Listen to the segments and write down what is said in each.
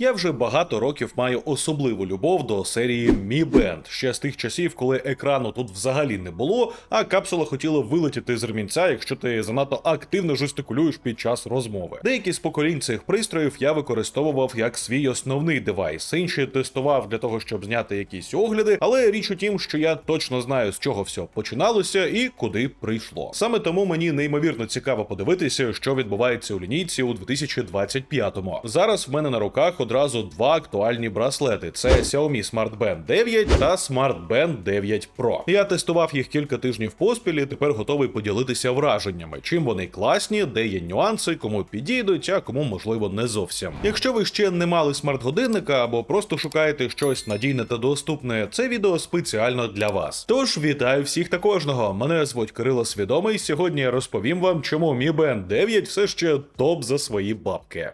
Я вже багато років маю особливу любов до серії Mi Band, ще з тих часів, коли екрану тут взагалі не було, а капсула хотіла вилетіти з ремінця, якщо ти занадто активно жестикулюєш під час розмови. Деякі з поколінь цих пристроїв я використовував як свій основний девайс, інші тестував для того, щоб зняти якісь огляди, але річ у тім, що я точно знаю, з чого все починалося і куди прийшло. Саме тому мені неймовірно цікаво подивитися, що відбувається у лінійці у 2025-му. Зараз в мене на руках одразу два актуальні браслети: це Xiaomi Smart Band 9 та Smart Band 9 Pro. Я тестував їх кілька тижнів поспіль і тепер готовий поділитися враженнями, чим вони класні, де є нюанси, кому підійдуть, а кому можливо не зовсім. Якщо ви ще не мали смарт-годинника або просто шукаєте щось надійне та доступне, це відео спеціально для вас. Тож вітаю всіх та кожного. Мене звуть Кирило Свідомий. Сьогодні я розповім вам, чому Mi Band 9 все ще топ за свої бабки.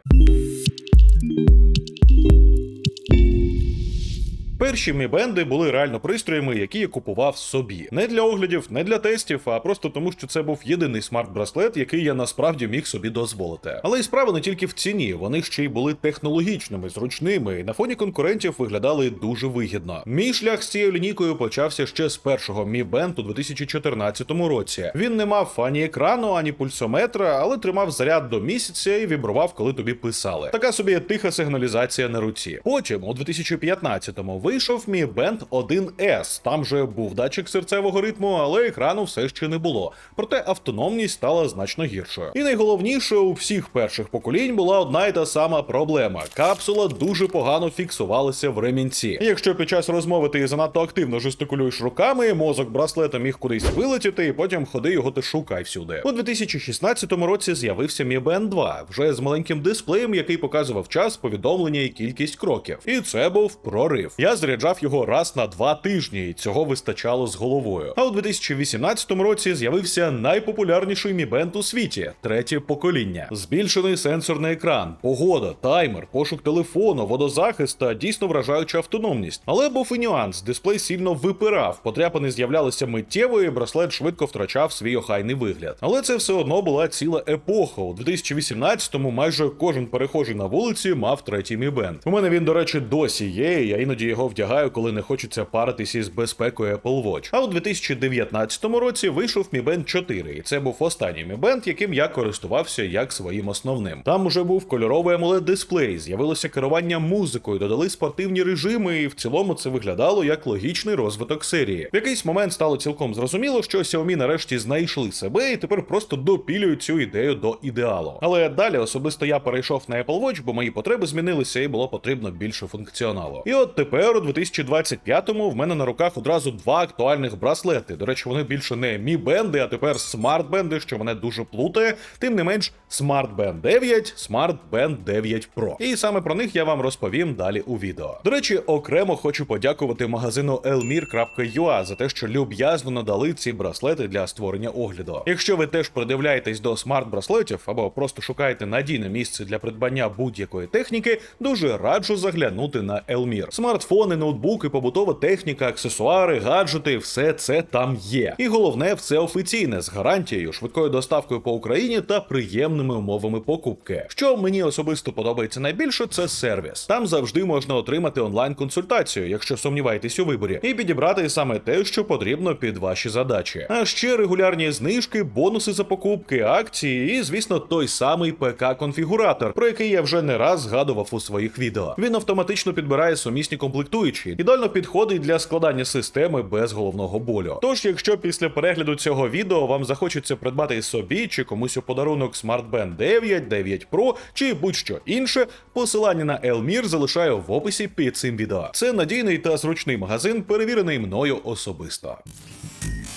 Перші Mi бенди були реально пристроями, які я купував собі. Не для оглядів, не для тестів, а просто тому, що це був єдиний смарт-браслет, який я насправді міг собі дозволити. Але і справа не тільки в ціні, вони ще й були технологічними, зручними, і на фоні конкурентів виглядали дуже вигідно. Мій шлях з цією лінійкою почався ще з першого Mi Band у 2014 році. Він не мав ані екрану, ані пульсометра, але тримав заряд до місяця і вібрував, коли тобі писали. Така собі тиха сигналізація на руці. Потім, у 2015-му, вийшов Mi Band 1S. Там же був датчик серцевого ритму, але екрану все ще не було. Проте автономність стала значно гіршою. І найголовніше у всіх перших поколінь була одна й та сама проблема: капсула дуже погано фіксувалася в ремінці. Якщо під час розмови ти занадто активно жестикулюєш руками, мозок браслета міг кудись вилетіти, і потім ходи його ти шукай всюди. У 2016 році з'явився Mi Band 2, вже з маленьким дисплеєм, який показував час, повідомлення і кількість кроків. І це був прорив. Я заряджав його раз на два тижні, і цього вистачало з головою. А у 2018 році з'явився найпопулярніший Mi у світі третє покоління. Збільшений сенсорний екран, погода, таймер, пошук телефону, водозахист та дійсно вражаюча автономність. Але був і нюанс: дисплей сильно випирав, потряпини з'являлися миттєво, і браслет швидко втрачав свій охайний вигляд. Але це все одно була ціла епоха. У 2018-му майже кожен перехожий на вулиці мав третій Mi. У мене він, до речі, досі є. і Я іноді його вдягаю, коли не хочеться паритись із безпекою Apple Watch. А у 2019 році вийшов Mi Band 4, і це був останній Mi Band, яким я користувався як своїм основним. Там уже був кольоровий amoled дисплей, з'явилося керування музикою, додали спортивні режими, і в цілому це виглядало як логічний розвиток серії. В якийсь момент стало цілком зрозуміло, що Xiaomi нарешті знайшли себе і тепер просто допілюють цю ідею до ідеалу. Але далі особисто я перейшов на Apple Watch, бо мої потреби змінилися і було потрібно більше функціоналу. І от тепер, у 2025-му, в мене на руках одразу два актуальних браслети. До речі, вони більше не Mi бенди, а тепер Smart бенди, що мене дуже плутає. Тим не менш, Smart Band 9, Smart Band 9 Pro. І саме про них я вам розповім далі у відео. До речі, окремо хочу подякувати магазину elmir.ua за те, що люб'язно надали ці браслети для створення огляду. Якщо ви теж придивляєтесь до смарт-браслетів або просто шукаєте надійне місце для придбання будь-якої техніки, дуже раджу заглянути на Elmir. Смартфони, ноутбуки, побутова техніка, аксесуари, гаджети все це там є. І головне, все офіційне з гарантією, швидкою доставкою по Україні та приємними умовами покупки. Що мені особисто подобається найбільше, це сервіс. Там завжди можна отримати онлайн-консультацію, якщо сумніваєтесь у виборі, і підібрати саме те, що потрібно під ваші задачі. А ще регулярні знижки, бонуси за покупки, акції і, звісно, той самий ПК-конфігуратор, про який я вже не раз згадував у своїх відео. Він автоматично підбирає сумісні комплектуючі, ідеально підходить для складання системи без головного болю. Тож, якщо після перегляду цього відео вам захочеться придбати собі чи комусь у подарунок SmartBand 9, 9 Pro чи будь-що інше, посилання на Elmir залишаю в описі під цим відео. Це надійний та зручний магазин, перевірений мною особисто.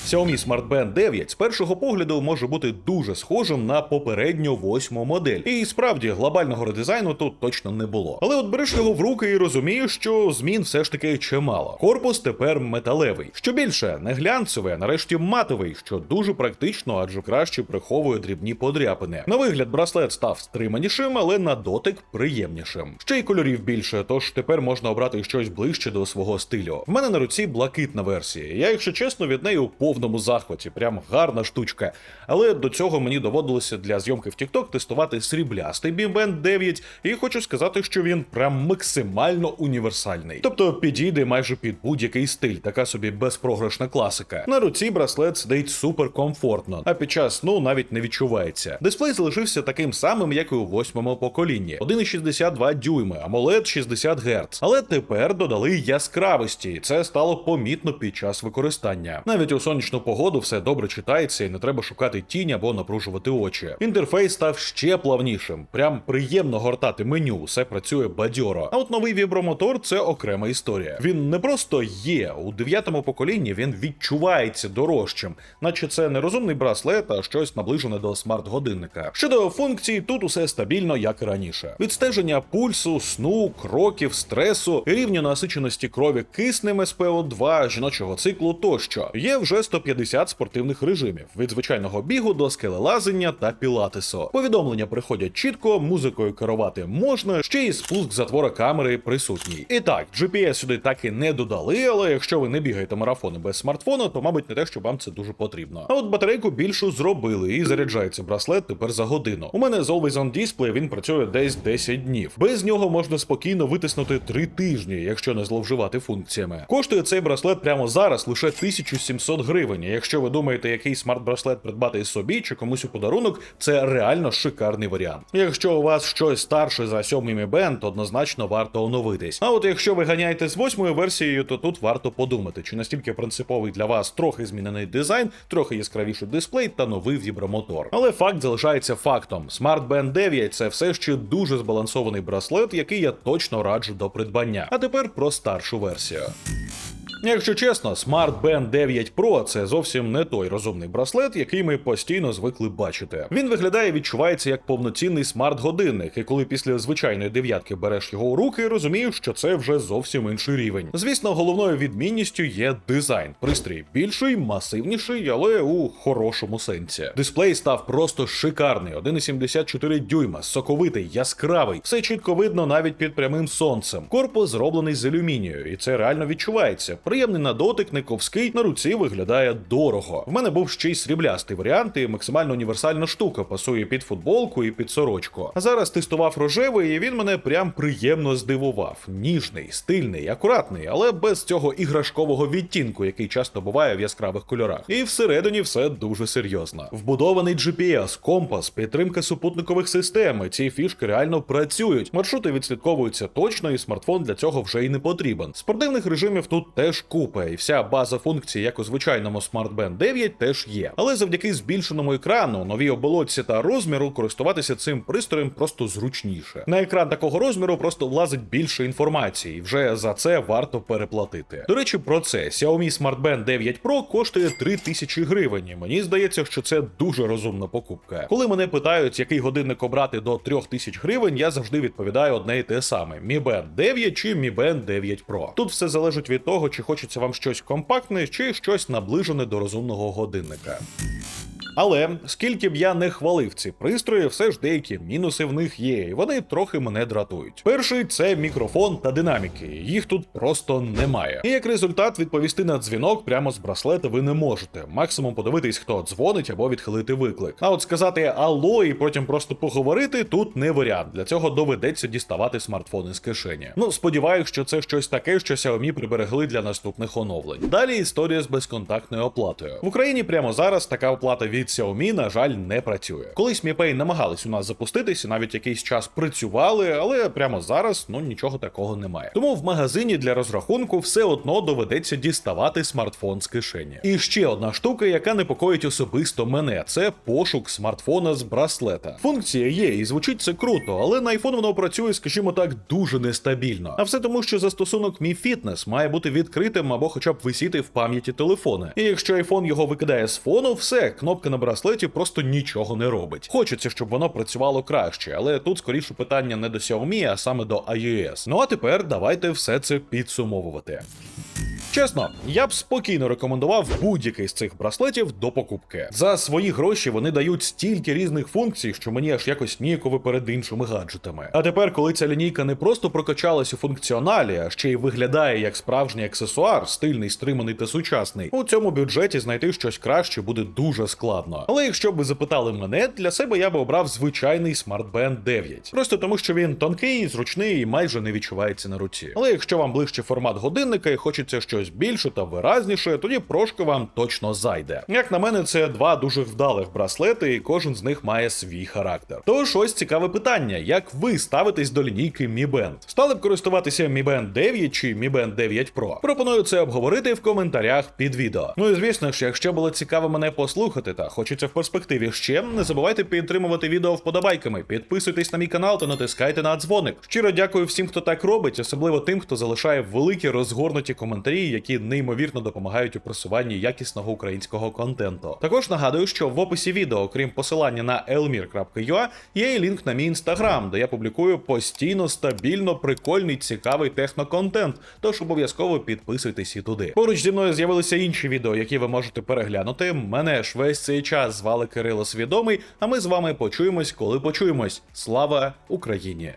Xiaomi Smart Band 9 з першого погляду може бути дуже схожим на попередню восьму модель. І справді глобального редизайну тут точно не було. Але от береш його в руки і розумієш, що змін все ж таки чимало. Корпус тепер металевий. Що більше, не глянцевий, а нарешті матовий, що дуже практично, адже краще приховує дрібні подряпини. На вигляд браслет став стриманішим, але на дотик приємнішим. Ще й кольорів більше, тож тепер можна обрати щось ближче до свого стилю. В мене на руці блакитна версія. Я, якщо чесно, від неї у повному захваті. Прям гарна штучка. Але до цього мені доводилося для зйомки в TikTok тестувати сріблястий Band 9, і хочу сказати, що він прям максимально універсальний. Тобто підійде майже під будь-який стиль, така собі безпрограшна класика. На руці браслет сидить супер комфортно, а під час сну навіть не відчувається. Дисплей залишився таким самим, як і у восьмому поколінні: 1,62 дюйми, AMOLED 60 Гц. Але тепер додали яскравості, і це стало помітно під час використання. Навіть у сонячну погоду все добре читається і не треба шукати тінь або напружувати очі. Інтерфейс став ще плавнішим, прям приємно гортати меню, все працює бадьоро. А от новий вібромотор це окрема історія. Він не просто є у дев'ятому поколінні, він відчувається дорожчим, наче це не розумний браслет, а щось наближене до смарт-годинника. Щодо функцій, тут усе стабільно, як і раніше. Відстеження пульсу, сну, кроків, стресу, рівню насиченості крові киснем СПО2, жіночого циклу тощо. Є вже 150 спортивних режимів від звичайного бігу до скелелазення та пілатесу. Повідомлення приходять чітко, музикою керувати можна, ще й спуск затвора камери присутній. І так, GPS сюди так і не додали, але якщо ви не бігаєте марафони без смартфона, то мабуть не те, що вам це дуже потрібно. А от батарейку більшу зробили і заряджається браслет тепер за годину. У мене з Always On Display він працює десь 10 днів. Без нього можна спокійно витиснути 3 тижні, якщо не зловживати функціями. Коштує цей браслет прямо зараз лише 1700 гривень. І Якщо ви думаєте, який смарт-браслет придбати собі чи комусь у подарунок, це реально шикарний варіант. Якщо у вас щось старше за 7 Mi Band, однозначно варто оновитись. А от якщо ви ганяєте з восьмою версією, то тут варто подумати, чи настільки принциповий для вас трохи змінений дизайн, трохи яскравіший дисплей та новий вібромотор. Але факт залишається фактом: Smart Band 9 це все ще дуже збалансований браслет, який я точно раджу до придбання. А тепер про старшу версію. Якщо чесно, Smart Band 9 Pro це зовсім не той розумний браслет, який ми постійно звикли бачити. Він виглядає відчувається як повноцінний смарт-годинник, і коли після звичайної дев'ятки береш його у руки, розумієш, що це вже зовсім інший рівень. Звісно, головною відмінністю є дизайн. Пристрій більший, масивніший, але у хорошому сенсі. Дисплей став просто шикарний: 1,74 дюйма, соковитий, яскравий. Все чітко видно навіть під прямим сонцем. Корпус зроблений з алюмінію, і це реально відчувається. Приємний на дотик, не ковський, на руці виглядає дорого. В мене був ще й сріблястий варіант, і максимально універсальна штука, пасує під футболку і під сорочку. А зараз тестував рожевий, і він мене прям приємно здивував. Ніжний, стильний, акуратний, але без цього іграшкового відтінку, який часто буває в яскравих кольорах. І всередині все дуже серйозно. Вбудований GPS, компас, підтримка супутникових систем. Ці фішки реально працюють. Маршрути відслідковуються точно, і смартфон для цього вже й не потрібен. Спортивних режимів тут теж купа, і вся база функцій, як у звичайному Smart Band 9, теж є. Але завдяки збільшеному екрану, новій оболочці та розміру, користуватися цим пристроєм просто зручніше. На екран такого розміру просто влазить більше інформації, і вже за це варто переплатити. До речі, про це Xiaomi Smart Band 9 Pro коштує 3000 гривень. і Мені здається, що це дуже розумна покупка. Коли мене питають, який годинник обрати до 3000 гривень, я завжди відповідаю одне і те саме: Mi Band 9 чи Mi Band 9 Pro. Тут все залежить від того, чи хочеться вам щось компактне, чи щось наближене до розумного годинника. Але скільки б я не хвалив ці пристрої, все ж деякі мінуси в них є, і вони трохи мене дратують. Перший це мікрофон та динаміки. Їх тут просто немає. І як результат, відповісти на дзвінок прямо з браслета ви не можете. Максимум подивитись, хто дзвонить або відхилити виклик. А от сказати алло і потім просто поговорити тут не варіант. Для цього доведеться діставати смартфон із кишені. Ну сподіваюся, що це щось таке, що Xiaomi приберегли для наступних оновлень. Далі історія з безконтактною оплатою. В Україні прямо зараз така оплата від Xiaomi, на жаль, не працює. Колись Mi Pay намагались у нас запуститись, навіть якийсь час працювали, але прямо зараз ну нічого такого немає. Тому в магазині для розрахунку все одно доведеться діставати смартфон з кишені. І ще одна штука, яка непокоїть особисто мене, це пошук смартфона з браслета. Функція є, і звучить це круто, але на iPhone воно працює, скажімо так, дуже нестабільно. А все тому, що застосунок Mi Fitness має бути відкритим або хоча б висіти в пам'яті телефона. І якщо iPhone його викидає з фону, все, кнопка на браслеті просто нічого не робить. Хочеться, щоб воно працювало краще, але тут скоріше питання не до Xiaomi, а саме до iOS. Ну а тепер давайте все це підсумовувати. Чесно, я б спокійно рекомендував будь-який з цих браслетів до покупки. За свої гроші вони дають стільки різних функцій, що мені аж якось ніяково перед іншими гаджетами. А тепер, коли ця лінійка не просто прокачалась у функціоналі, а ще й виглядає як справжній аксесуар, стильний, стриманий та сучасний, у цьому бюджеті знайти щось краще буде дуже складно. Але якщо б ви запитали мене, для себе я би обрав звичайний Smart Band 9. Просто тому, що він тонкий, зручний і майже не відчувається на руці. Але якщо вам ближче формат годинника і хочеться щось більше та виразніше, тоді прошка вам точно зайде. Як на мене, це два дуже вдалих браслети, і кожен з них має свій характер. Тож ось цікаве питання: як ви ставитесь до лінійки Mi Band? Стали б користуватися Mi Band 9 чи Mi Band 9 Pro? Пропоную це обговорити в коментарях під відео. Ну і звісно ж, якщо було цікаво мене послухати та хочеться в перспективі ще, не забувайте підтримувати відео вподобайками, підписуйтесь на мій канал та натискайте на дзвоник. Щиро дякую всім, хто так робить, особливо тим, хто залишає великі розгорнуті коментарі, які неймовірно допомагають у просуванні якісного українського контенту. Також нагадую, що в описі відео, окрім посилання на elmir.ua, є і лінк на мій інстаграм, де я публікую постійно стабільно прикольний цікавий техноконтент. Тож обов'язково підписуйтесь і туди. Поруч зі мною з'явилися інші відео, які ви можете переглянути. Мене ж весь цей час звали Кирило Свідомий. А ми з вами почуємось, коли почуємось. Слава Україні!